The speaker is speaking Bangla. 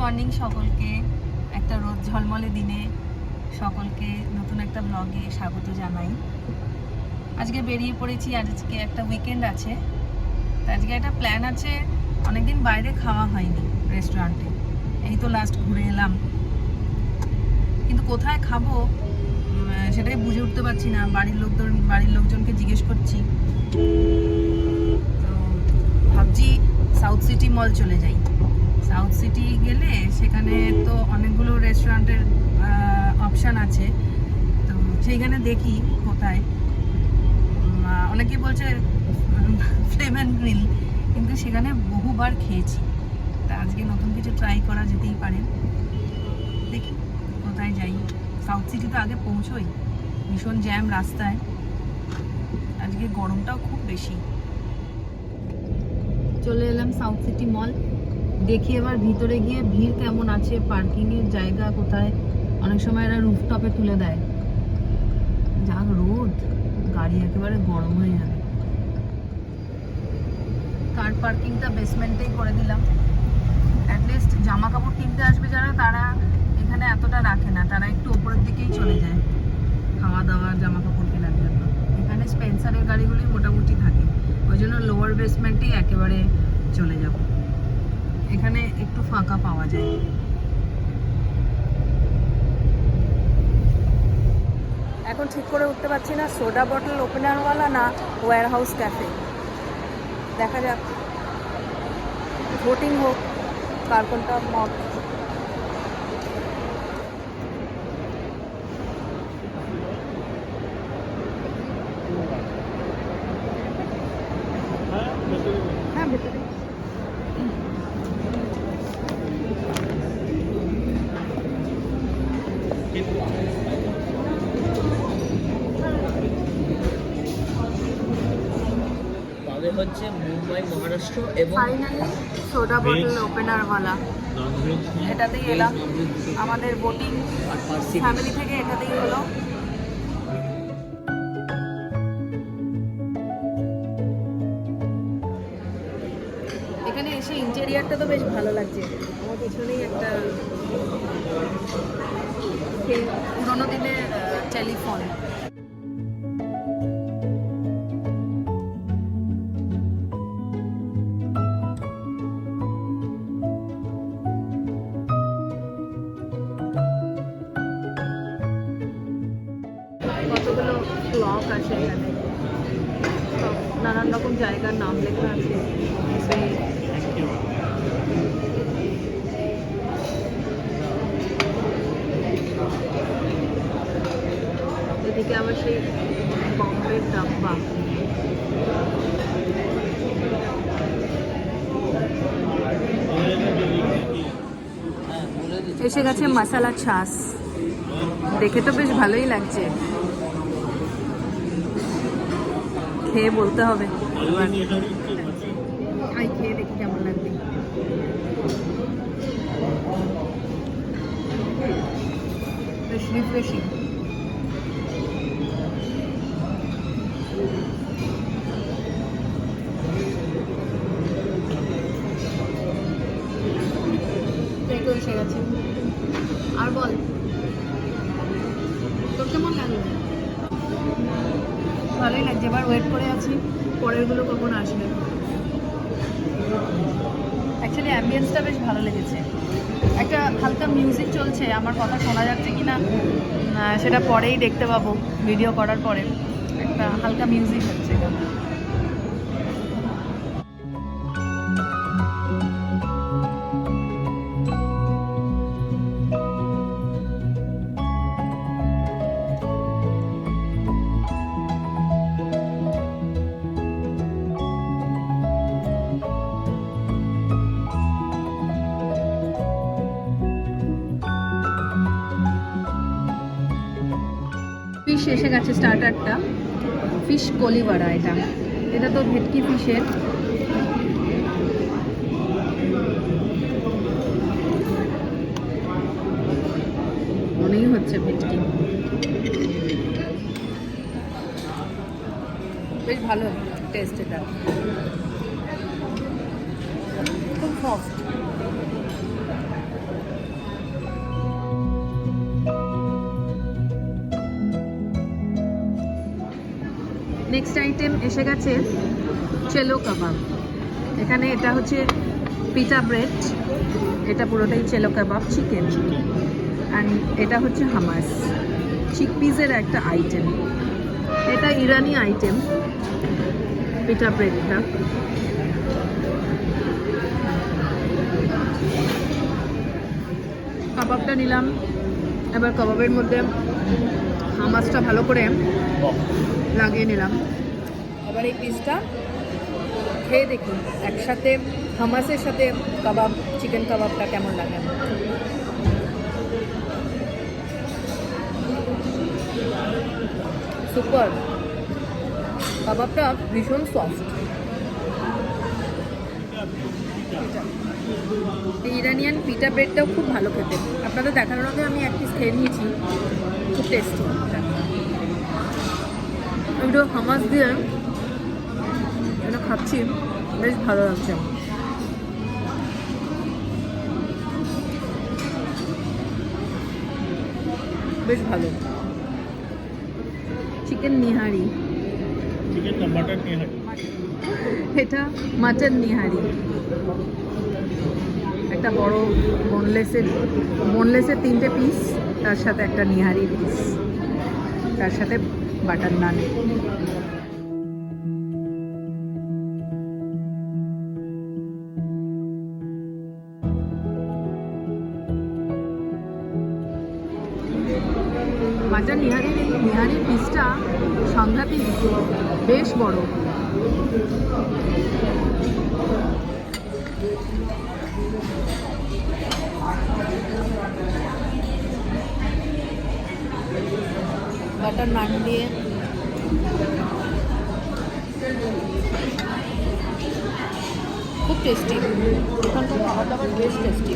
মর্নিং সকলকে। একটা রোদ ঝলমলে দিনে সকলকে নতুন একটা ব্লগে স্বাগত জানাই। আজকে বেরিয়ে পড়েছি, আজকে একটা উইকেন্ড আছে। তো আজকে একটা প্ল্যান আছে, অনেকদিন বাইরে খাওয়া হয়নি রেস্টুরেন্টে এই তো লাস্ট ঘুরে এলাম। কিন্তু কোথায় খাব সেটাই বুঝে উঠতে পারছি না। বাড়ির লোকজন, বাড়ির লোকজনকে জিজ্ঞেস করছি। তো ভাবছি সাউথ সিটি মল চলে যাই। সাউথ সিটি গেলে সেখানে তো অনেকগুলো রেস্টুরেন্টের অপশান আছে। তো সেইখানে দেখি কোথায়। অনেকে বলছে ফ্লেম অ্যান্ড গ্রিল কিন্তু সেখানে বহুবার খেয়েছি। তা আজকে নতুন কিছু ট্রাই করা যেতেই পারে। দেখি কোথায় যাই। সাউথ সিটি তো আগে পৌঁছোই। ভীষণ জ্যাম রাস্তায়। আজকে গরমটাও খুব বেশি। চলে এলাম সাউথ সিটি মল দেখি এবার ভিতরে গিয়ে ভিড় কেমন আছে পার্কিং এর জায়গা কোথায়? অনেক সময় এরা রুফটপে তুলে দেয়। যাক, রোদ। গাড়ি একেবারে গরম হয়ে যাবে। কার পার্কিংটা বেসমেন্টেই করে দিলাম। অ্যাটলিস্ট জামা কাপড় কিনতে আসবে যারা, তারা এখানে এতটা রাখে না। তারা একটু ওপরের দিকেই চলে যায়। খাওয়া দাওয়া জামা কাপড় কেনার জন্য। এখানে স্পেন্সারের গাড়িগুলি মোটামুটি থাকে। ওই জন্য লোয়ার বেসমেন্টেই একেবারে চলে যাব। এখানে একটু ফাঁকা পাওয়া যায়। এখন ঠিক করে উঠতে পারছি না সোডা বটল ওপেনারওয়ালা না ওয়ার হাউস ক্যাফে দেখা যাক। ভোটিং হোক কার কোনটা মত। হ্যাঁ ভেতরে। পাবে হচ্ছে মুম্বাই মহারাষ্ট্র এবং ফাইনালি সোডা বটল ওপেনারওয়ালা এটাতেই এলাম। আমাদের বোটিং ফ্যামিলি থেকে এটাতেই হলো। এখানে এসে ইন্টেরিয়ারটা তো বেশ ভালো লাগছে। আমার পিছনেই একটা পুরোনো দিনের টেলিফোন আছে নানান রকম জায়গার নাম লেখা আছে। এদিকে আবার সেই বম্বের ডাব্বা। এসে গেছে মশালা ছাস দেখে তো বেশ ভালোই লাগছে। খেয়ে বলতে হবে। খেয়ে দেখি কেমন লাগবে ভালোই লাগছে। এবার ওয়েট করে আছি, পরেরগুলো কখন আসবে। অ্যাকচুয়ালি অ্যাম্বিয়েন্সটা বেশ ভালো লেগেছে। একটা হালকা মিউজিক চলছে, আমার কথা শোনা যাচ্ছে কি না সেটা পরেই দেখতে পাবো। ভিডিও করার পরে। একটা হালকা মিউজিক হচ্ছে। ফিশ এসে গেছে স্টার্টারটা ফিশ কলিবাড়া এটা। এটা তো ভেটকি ফিশের। মনেই হচ্ছে ভেটকি। বেশ ভালো টেস্ট এটা। খুব সফট আইটেম এসে গেছে চেলো কাবাব এখানে এটা হচ্ছে পিটা ব্রেড এটা পুরোটাই চেলো কাবাব চিকেন অ্যান্ড এটা হচ্ছে হামাস চিকপিসের একটা আইটেম এটা ইরানি আইটেম পিটা ব্রেডটা কাবাবটা নিলাম। এবার কাবাবের মধ্যে হামাসটা ভালো করে লাগিয়ে নিলাম। এবার এই পিসটা খেয়ে দেখি একসাথে হামাসের সাথে কাবাব, চিকেন কাবাবটা কেমন লাগে? সুপার। কাবাবটা ভীষণ সফট ইরানিয়ান পিটা ব্রেডটাও খুব ভালো খেতে। আপনাদের দেখানোর আগে আমি এক পিস খেয়ে নিয়েছি। খুব টেস্টি একটু হামাস দিয়ে এটা খাচ্ছি। বেশ ভালো লাগছে। বেশ ভালো। চিকেন নিহারি। এটা মাটন নিহারি। একটা বড় বোনলেসের বোনলেসের তিনটে পিস তার সাথে একটা নিহারি পিস তার সাথে বাটার নান। মাটন নিহারির এই নিহারির পিসটা সাংঘাতিক বেশ বড়। বাটার নান দিয়ে খুব টেস্টি এখানকার খাবার দাবার বেশ টেস্টি